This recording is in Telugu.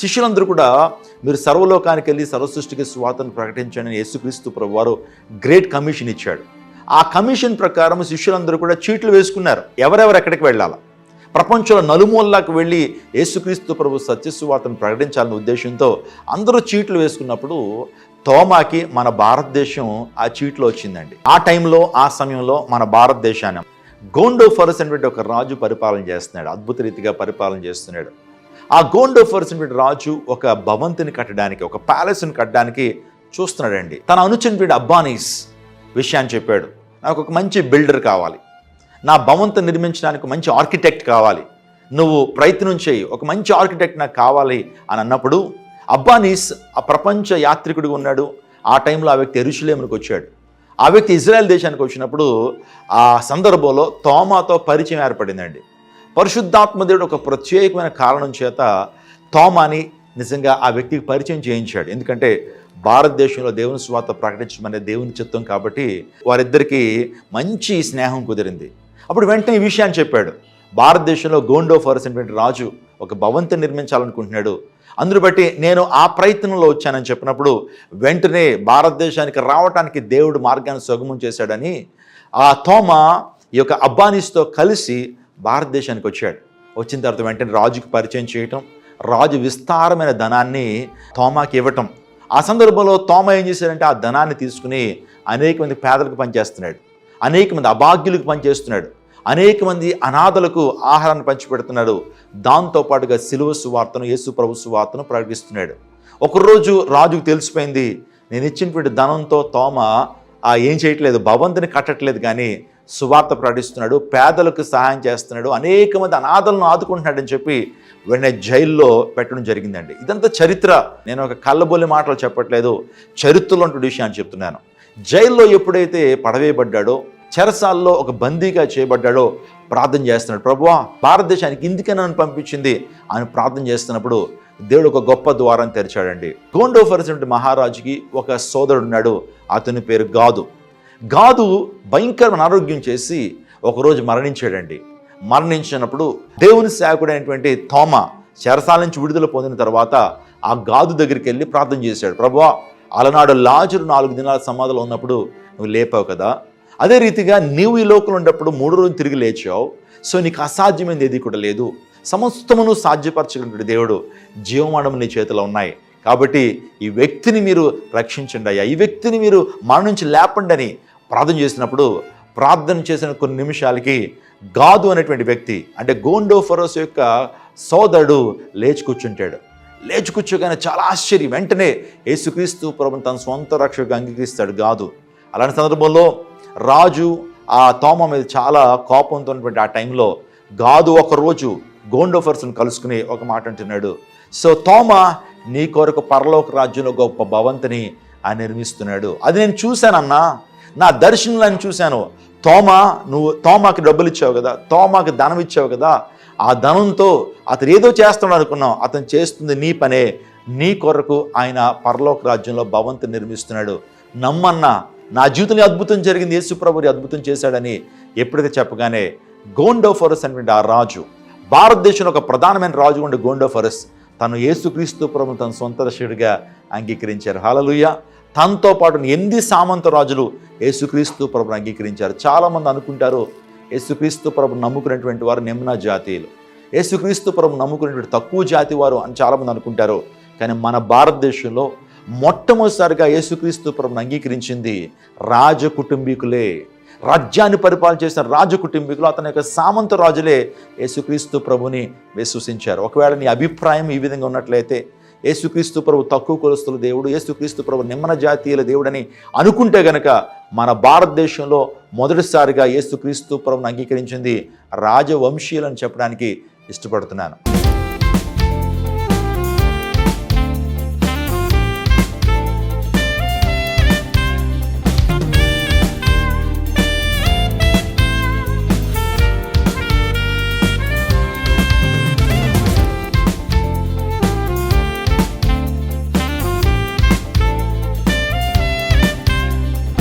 శిష్యులందరూ కూడా మీరు సర్వలోకానికి వెళ్ళి సర్వసృష్టికి స్వాతను ప్రకటించండి అని యేసుక్రీస్తు ప్రభు వారు గ్రేట్ కమిషన్ ఇచ్చాడు. ఆ కమిషన్ ప్రకారం శిష్యులందరూ కూడా చీట్లు వేసుకున్నారు. ఎవరెవరు ఎక్కడికి వెళ్ళాలి? ప్రపంచంలో నలుమూలలకు వెళ్ళి యేసుక్రీస్తు ప్రభు సత్యసువార్తను ప్రకటించాలనే ఉద్దేశంతో అందరూ చీట్లు వేసుకున్నప్పుడు తోమాకి మన భారతదేశం ఆ చీట్లో వచ్చిందండి. ఆ టైంలో ఆ సమయంలో మన భారతదేశాన్ని గోండో ఫరస్ అనేటువంటి ఒక రాజు పరిపాలన చేస్తున్నాడు. అద్భుత రీతిగా పరిపాలన చేస్తున్నాడు. ఆ గోండోఫరస్ అనేటువంటి రాజు ఒక భవంతిని కట్టడానికి ఒక ప్యాలెస్ని కట్టడానికి చూస్తున్నాడండి. తన అనుచరుడు అబ్బానీస్ విషయాన్ని చెప్పాడు. నాకు ఒక మంచి బిల్డర్ కావాలి. నా భవంతి నిర్మించడానికి మంచి ఆర్కిటెక్ట్ కావాలి. నువ్వు ప్రయత్నం చేయి. ఒక మంచి ఆర్కిటెక్ట్ నాకు కావాలి అని అన్నప్పుడు అబ్బానీస్ ఆ ప్రపంచ యాత్రికుడు ఉన్నాడు. ఆ టైంలో ఆ వ్యక్తి ఎరుషులేమునికి వచ్చాడు. ఆ వ్యక్తి ఇజ్రాయెల్ దేశానికి వచ్చినప్పుడు ఆ సందర్భంలో తోమాతో పరిచయం ఏర్పడిందండి. పరిశుద్ధాత్మదేవుడు ఒక ప్రత్యేకమైన కారణం చేత తోమాని నిజంగా ఆ వ్యక్తికి పరిచయం చేయించాడు. ఎందుకంటే భారతదేశంలో దేవుని స్వాత ప్రకటించమనే దేవుని చిత్తం కాబట్టి వారిద్దరికీ మంచి స్నేహం కుదిరింది. అప్పుడు వెంటనే ఈ విషయాన్ని చెప్పాడు. భారతదేశంలో గోండోఫరస్ అనేటువంటి రాజు ఒక భవంతి నిర్మించాలనుకుంటున్నాడు. అందును బట్టి నేను ఆ ప్రయత్నంలో వచ్చానని చెప్పినప్పుడు వెంటనే భారతదేశానికి రావటానికి దేవుడు మార్గాన్ని సుగమం చేశాడని ఆ తోమ ఈ యొక్క అబ్బానీస్తో కలిసి భారతదేశానికి వచ్చాడు. వచ్చిన తర్వాత వెంటనే రాజుకి పరిచయం చేయటం రాజు విస్తారమైన ధనాన్ని తోమాకి ఇవ్వటం. ఆ సందర్భంలో తోమ ఏం చేశాడంటే ఆ ధనాన్ని తీసుకుని అనేక మంది పేదలకు పనిచేస్తున్నాడు. అనేక మంది అభాగ్యులకు పనిచేస్తున్నాడు. అనేక మంది అనాథలకు ఆహారాన్ని పంచిపెడుతున్నాడు. దాంతోపాటుగా సిలువ సువార్తను యేసు ప్రభు సువార్తను ప్రకటిస్తున్నాడు. ఒకరోజు రాజుకు తెలిసిపోయింది నేను ఇచ్చినటువంటి ధనంతో తోమ ఆ ఏం చేయట్లేదు భవంతిని కట్టట్లేదు కానీ సువార్త ప్రకటిస్తున్నాడు పేదలకు సహాయం చేస్తున్నాడు అనేక మంది అనాథలను ఆదుకుంటున్నాడని చెప్పి వెంటనే జైల్లో పెట్టడం జరిగిందండి. ఇదంతా చరిత్ర. నేను ఒక కళ్ళబొల్లి మాటలు చెప్పట్లేదు. చరిత్రలో ఉంటున్న విషయాన్ని చెప్తున్నాను. జైల్లో ఎప్పుడైతే పడవేయబడ్డాడో చెరసాల్లో ఒక బందీగా చేయబడ్డాడో ప్రార్థన చేస్తున్నాడు. ప్రభువా భారతదేశానికి ఇందుకే నన్ను పంపించింది. అని ప్రార్థన చేస్తున్నప్పుడు దేవుడు ఒక గొప్ప ద్వారం తెరిచాడండి. గోండోఫర్స్ మహారాజుకి ఒక సోదరుడు ఉన్నాడు. అతని పేరు గాదు. గాదు భయంకరమైన అనారోగ్యం చేసి ఒకరోజు మరణించాడండి. మరణించినప్పుడు దేవుని సేవకుడైనటువంటి తోమ చెరసాల నుంచి విడుదల పొందిన తర్వాత ఆ గాదు దగ్గరికి వెళ్ళి ప్రార్థన చేశాడు. ప్రభువా అలనాడు లాజరు నాలుగు దినాల సమాధిలో ఉన్నప్పుడు నువ్వు లేపావు కదా. అదే రీతిగా నీవు ఈ లోకంలో ఉన్నప్పుడు మూడు రోజులు తిరిగి లేచావు. సో నీకు అసాధ్యమైనది ఏది కూడా లేదు. సమస్తమును సాధ్యపరచగలిగిన దేవుడు జీవమానం నీ చేతిలో ఉన్నాయి. కాబట్టి ఈ వ్యక్తిని మీరు రక్షించండి అయ్యా. ఈ వ్యక్తిని మీరు మన నుంచి లేపండి అని ప్రార్థన చేసినప్పుడు ప్రార్థన చేసిన కొన్ని నిమిషాలకి గాదు అనేటువంటి వ్యక్తి అంటే గోండోఫరస్ యొక్క సోదరుడు లేచి కూర్చుంటాడు. లేచి కూర్చోగానే చాలా ఆశ్చర్యం. వెంటనే యేసుక్రీస్తు ప్రభుని తన సొంత రక్షకు అంగీకరిస్తాడు గాదు. అలాంటి సందర్భంలో రాజు ఆ తోమ మీద చాలా కోపంతో ఉన్నటువంటి ఆ టైంలో గాదు ఒకరోజు గోండోఫర్స్ని కలుసుకుని ఒక మాట అంటున్నాడు. సో తోమ నీ కొరకు పరలోక రాజ్యంలో గొప్ప భవంతిని ఆయన నిర్మిస్తున్నాడు. అది నేను చూశానన్నా. నా దర్శనంలో చూశాను. తోమా నువ్వు తోమాకి డబ్బులు ఇచ్చావు కదా తోమాకి ధనం ఇచ్చావు కదా ఆ ధనంతో అతను ఏదో చేస్తున్నాడు అనుకున్నావు. అతను చేస్తుంది నీ పనే. నీ కొరకు ఆయన పరలోక రాజ్యంలో భవంతి నిర్మిస్తున్నాడు. నమ్మన్నా. నా జీవితంలో అద్భుతం జరిగింది. యేసుప్రభుని అద్భుతం చేశాడని ఎప్పుడైతే చెప్పగానే గోండోఫరస్ అనేటువంటి ఆ రాజు భారతదేశంలో ఒక ప్రధానమైన రాజు ఉండే గోండోఫరస్. తను యేసుక్రీస్తు ప్రభు తన సొంత రక్షకుడిగా అంగీకరించారు. హాలలుయ తనతో పాటు ఎనిమిది సామంత రాజులు యేసుక్రీస్తు ప్రభుని అంగీకరించారు. చాలామంది అనుకుంటారు యేసుక్రీస్తు ప్రభు నమ్ముకునేటువంటి వారు నిమ్న జాతీయులు. యేసుక్రీస్తు ప్రభు నమ్ముకునేటువంటి తక్కువ జాతి వారు అని చాలామంది అనుకుంటారు. కానీ మన భారతదేశంలో మొట్టమొదటిసారిగా యేసుక్రీస్తు ప్రభుని అంగీకరించింది రాజ కుటుంబీకులే. రాజ్యాన్ని పరిపాలన చేసిన రాజ కుటుంబీకులు అతని యొక్క సామంత రాజులే యేసుక్రీస్తు ప్రభుని విశ్వసించారు. ఒకవేళ నీ అభిప్రాయం ఈ విధంగా ఉన్నట్లయితే యేసుక్రీస్తు ప్రభు తక్కువ కొలుస్తుల దేవుడు యేసుక్రీస్తు ప్రభు నిమ్మన జాతీయుల దేవుడని అనుకుంటే గనక మన భారతదేశంలో మొదటిసారిగా యేసుక్రీస్తు ప్రభుని అంగీకరించింది రాజవంశీయులని చెప్పడానికి ఇష్టపడుతున్నాను.